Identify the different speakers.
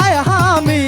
Speaker 1: হায় হামি।